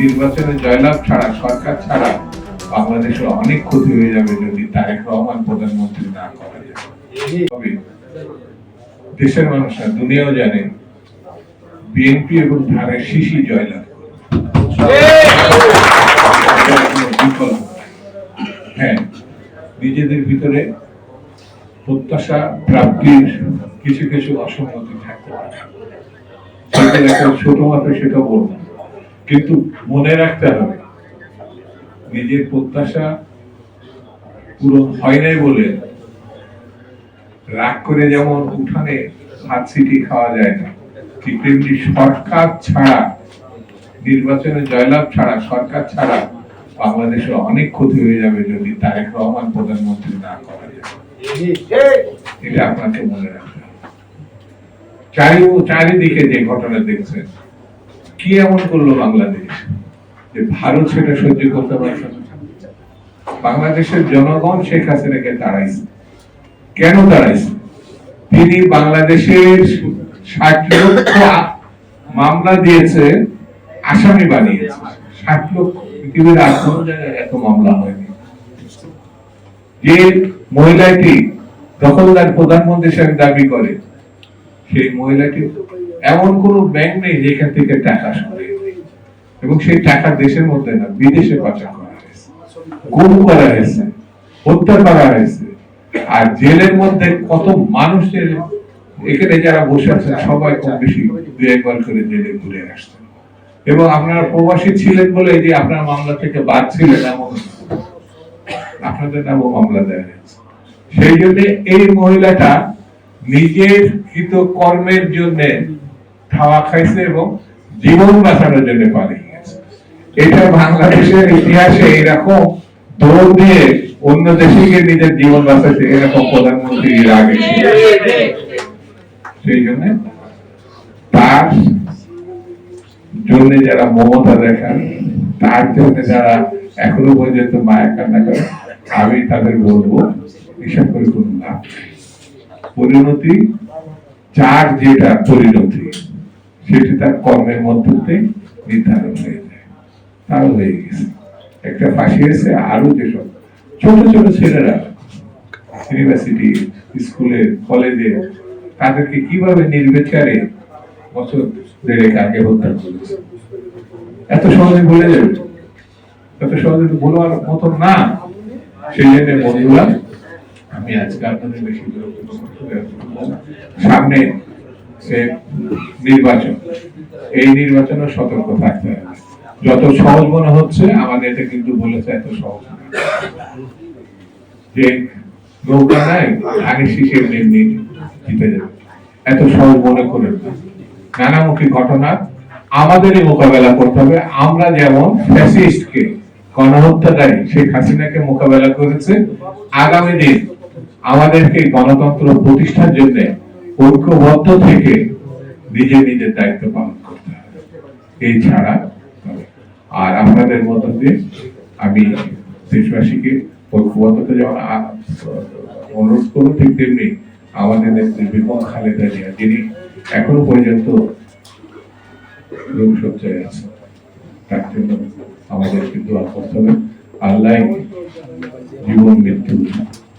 নির্বাচনে জয়লাভ ছাড়া, সরকার ছাড়া বাংলাদেশের অনেক ক্ষতি হয়ে যাবে যদি তারেক রহমান প্রধানমন্ত্রী না করা যায় দেশের মানুষরা দুনিয়াও জানে, বিএনপি এবং ধানের শিশি জয়লাভ। হ্যাঁ নিজেদের ভিতরে প্রত্যাশা প্রাপ্তির কিছু কিছু অসম্মতি থাকতে পারে ছোট মাত্র সেটা বলব। কিন্তু মনে রাখতে হবে, নিজের প্রত্যাশা পূরণ হয় নাই বলে রাগ করে যেমন উঠানে হাত সিটি খাওয়া যায় না, ঠিক তেমনি সরকার ছাড়া, নির্বাচনে জয়লাভ ছাড়া, সরকার ছাড়া বাংলাদেশে অনেক ক্ষতি হয়ে যাবে যদি তারেক রহমান প্রধানমন্ত্রী না করা যায়। এটা আপনাকে মনে রাখতে চারিদিকে যে ঘটনা দেখছেন কি এমন করল বাংলাদেশ? যে ভারত সেটা সহ্য করতে পারছে বাংলাদেশের জনগণ শেখ হাসিনাকে তাড়াইছে। কেন তাড়াইছে? তিনি বাংলাদেশের ষাট লক্ষ মামলা দিয়েছে, আসামি বানিয়েছে। ষাট লক্ষ। পৃথিবীর আর কোনো জায়গায় এত মামলা হয়নি। যে মহিলাটি দখলদার প্রধানমন্ত্রী হিসেবে দাবি করে সেই মহিলাটি এমন কোন ব্যাংক নেই যেখান থেকে টাকা সরিয়ে এবং সেই টাকা দেশের মধ্যে না, বিদেশে পাচার করা হয়েছে। গুম করা হয়েছে, হত্যা করা হয়েছে। আর জেলের মধ্যে কত মানুষের, এখানে যারা বসে আছেন, সবাই কম বেশি দু একবার করে জেলে ঘুরে আসছেন। এবং আপনারা প্রবাসী ছিলেন বলে যে আপনার মামলা থেকে বাদ ছিলেন এমন আপনাদের নামও মামলা দেওয়া হয়েছে। সেই জন্য এই মহিলাটা নিজের কৃত কর্মের জন্য খাওয়া খাইছে এবং জীবন বাঁচানোর জন্য গেছে এটা বাংলাদেশের ইতিহাসে এরকম দৌড় দিয়ে অন্য দেশে গিয়ে নিজের জীবন বাঁচাচ্ছে এরকম প্রধানমন্ত্রী আগে সেই জন্য তার জন্য যারা মমতা দেখান, তার জন্য যারা এখনও পর্যন্ত মায়া কান্না করে আমি তাদের বলব এসব করে কোনো লাভ। পরিণতি, চার যেটা পরিণতি, সেটি তার কর্মের মধ্যে নির্ধারণ হয়ে যায়। তারও হয়ে গেছে। একটা ফাঁসি হয়েছে আরও যেসব ছোট ছোট ছেলেরা ইউনিভার্সিটি স্কুলে কলেজে তাদেরকে কীভাবে নির্বিচারে বছর দেড়েক আগে হত্যা করেছে? এত সহজে ভুলে যাবে। এত সহজে তো ভুলার মতো না। সেই জন্য বন্ধুরা আমি আজকে আপনাদের বেশি বিরক্ত করব না। সামনে সে নির্বাচন। এই নির্বাচনে সতর্ক থাকতে হবে। যত সহজ মনে হচ্ছে, আমাদের এটা কিন্তু বলেছে, এত সহজ যে নৌকা নাই, আগে শিশের এমনি জিতে যাবে। এত সহজ মনে করেন না। নানামুখী ঘটনা। আমাদেরই মোকাবেলা করতে হবে। আমরা যেমন ফ্যাসিস্টকে গণহত্যাকারী শেখ হাসিনাকে মোকাবেলা করেছে, আগামী দিন আমাদেরকে গণতন্ত্র প্রতিষ্ঠার জন্য ঐক্যবদ্ধ থেকে নিজে নিজের দায়িত্ব পালন করতে হবে এই ছাড়া আর আপনাদের মধ্য দিয়ে আমি দেশবাসীকে ঐক্যবদ্ধতা যেমন অনুরোধ করব ঠিক তেমনি আমাদের নেত্রী বেগম খালেদা জিয়া, যিনি এখনও পর্যন্ত রোগসজ্জায় আছে তার জন্য দোয়া করতে হবে আল্লাহ জীবন মৃত্যু।